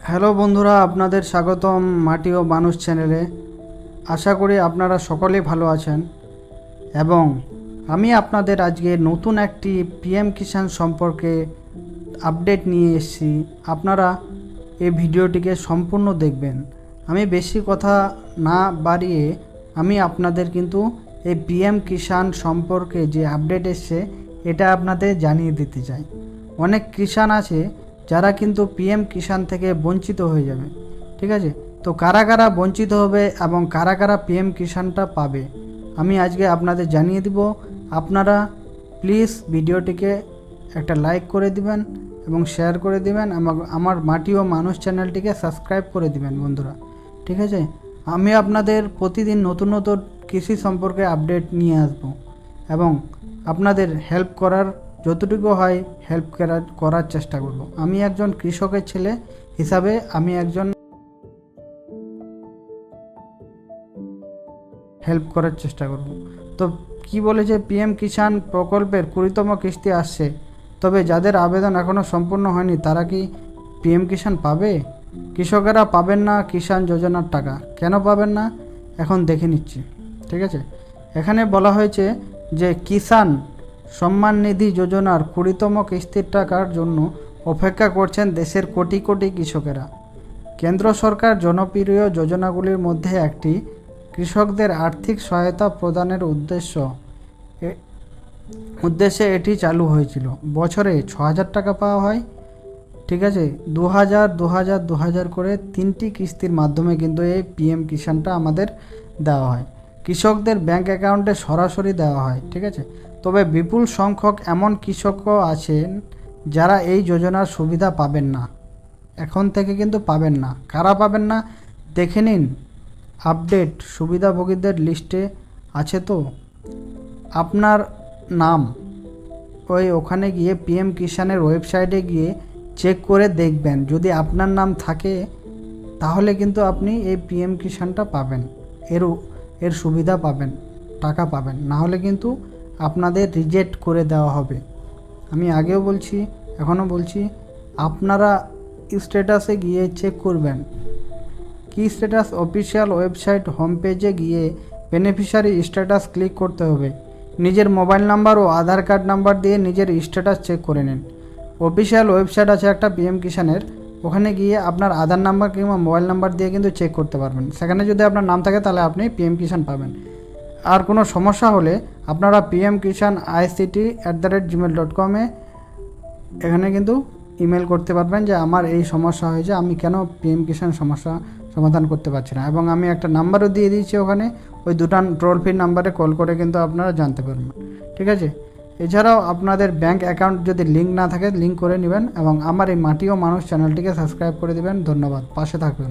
Hello বন্ধুরা, আপনাদের স্বাগতম মাটি ও মানুষ চ্যানেলে। আশা করি আপনারা সকলেই ভালো আছেন। এবং আমি আপনাদের আজকে নতুন একটি পিএম কিষাণ সম্পর্কে আপডেট নিয়ে এসেছি। আপনারা এই ভিডিওটিকে সম্পূর্ণ দেখবেন। আমি বেশি কথা না বাড়িয়ে আমি আপনাদের কিন্তু এই পিএম কিষাণ সম্পর্কে যে আপডেট এসছে, এটা আপনাদের জানিয়ে দিতে চাই। অনেক কিষাণ আছে যারা কিন্তু পিএম কিষাণ থেকে বঞ্চিত হয়ে যাবে, ঠিক আছে? তো কারা কারা বঞ্চিত হবে এবং কারা কারা পিএম কিষাণটা পাবে? আমি আজকে আপনাদের জানিয়ে দিব। আপনারা প্লিজ ভিডিওটিকে একটা লাইক করে দিবেন এবং শেয়ার করে দিবেন। আমার আমার মাটি ও মানুষ চ্যানেলটিকে সাবস্ক্রাইব করে দিবেন বন্ধুরা, ঠিক আছে? আমি আপনাদের প্রতিদিন নতুন নতুন কৃষি সম্পর্কে আপডেট নিয়ে আসব এবং আপনাদের হেল্প করার যতটুকু হয় হেল্প করার করার চেষ্টা করব। আমি একজন কৃষকের ছেলে, হিসাবে আমি একজন হেল্প করার চেষ্টা করব। তো কি বলেছে পিএম কিষাণ প্রকল্পের কুড়িতম কিস্তি আসছে, তবে যাদের আবেদন এখনও সম্পূর্ণ হয়নি, তারা কি পিএম কিষাণ পাবে? কৃষকেরা পাবেন না কিষাণ যোজনার টাকা। কেন পাবেন না? এখন দেখে নিচ্ছি। ঠিক আছে? এখানে বলা হয়েছে যে কিষাণ সম্মান নিধি যোজনার কুড়িতম কিস্তির টাকার জন্য অপেক্ষা করছেন দেশের কোটি কোটি কৃষকেরা। কেন্দ্র সরকার জনপ্রিয় যোজনাগুলির মধ্যে একটি কৃষকদের আর্থিক সহায়তা প্রদানের উদ্দেশ্য। উদ্দেশ্যে এটি চালু হয়েছিল। বছরে ছ হাজার টাকা পাওয়া হয়। ঠিক আছে দু হাজার দু হাজার দু হাজার করে তিনটি কিস্তির মাধ্যমে কিন্তু এই পিএম কিষাণটা আমাদের দেওয়া হয়। কৃষকদের ব্যাংক অ্যাকাউন্টে সরাসরি দেওয়া হয়, ঠিক আছে? তবে বিপুল সংখ্যক এমন কৃষকও আছেন যারা এই যোজনার সুবিধা পাবেন না। এখন থেকে কিন্তু পাবেন না। কারা পাবেন না? দেখে নিন। আপডেট সুবিধাভোগীদের লিস্টে আছে তো? আপনার নাম। ওই ওখানে গিয়ে পিএম কিষানের ওয়েবসাইটে গিয়ে চেক করে দেখবেন। যদি আপনার নাম থাকে, তাহলে কিন্তু আপনি এই পিএম কিষানটা পাবেন। এর এর সুবিধা পাবেন, টাকা পাবেন। না হলে কিন্তু আপনাদের রিজেক্ট করে দেওয়া হবে। আমি আগেও বলছি, এখনও বলছি, আপনারা স্ট্যাটাসে গিয়ে চেক করবেন। কি স্ট্যাটাস অফিসিয়াল ওয়েবসাইট হোম পেজে গিয়ে বেনিফিশিয়ারি স্ট্যাটাস ক্লিক করতে হবে। নিজের মোবাইল নাম্বার ও আধার কার্ড নাম্বার দিয়ে নিজের স্ট্যাটাস চেক করে নিন। অফিসিয়াল ওয়েবসাইট আছে একটা পিএম কিষানের ওখানে গিয়ে আপনার আধার নাম্বার কিংবা মোবাইল নাম্বার দিয়ে কিন্তু চেক করতে পারবেন। সেখানে যদি আপনার নাম থাকে তাহলে আপনি পিএম কিষান পাবেন। আর কোনো সমস্যা হলে আপনারা PM Kisan ICT at the rate Gmail dot কমে এখানে কিন্তু ইমেল করতে পারবেন যে আমার এই সমস্যা হয়েছে, আমি কেন পিএম কিষাণ সমস্যা সমাধান করতে পারছি না? এবং আমি একটা নাম্বারও দিয়ে দিয়েছি ওখানে, ওই দুটা টোল ফ্রি নাম্বারে কল করে কিন্তু আপনারা জানতে পারবেন। ঠিক আছে? এছাড়াও আপনাদের ব্যাংক অ্যাকাউন্ট যদি লিঙ্ক না থাকে লিঙ্ক করে নেবেন এবং আমার এই মাটি ও মানুষ চ্যানেলটিকে সাবস্ক্রাইব করে দেবেন। ধন্যবাদ। পাশে থাকবেন।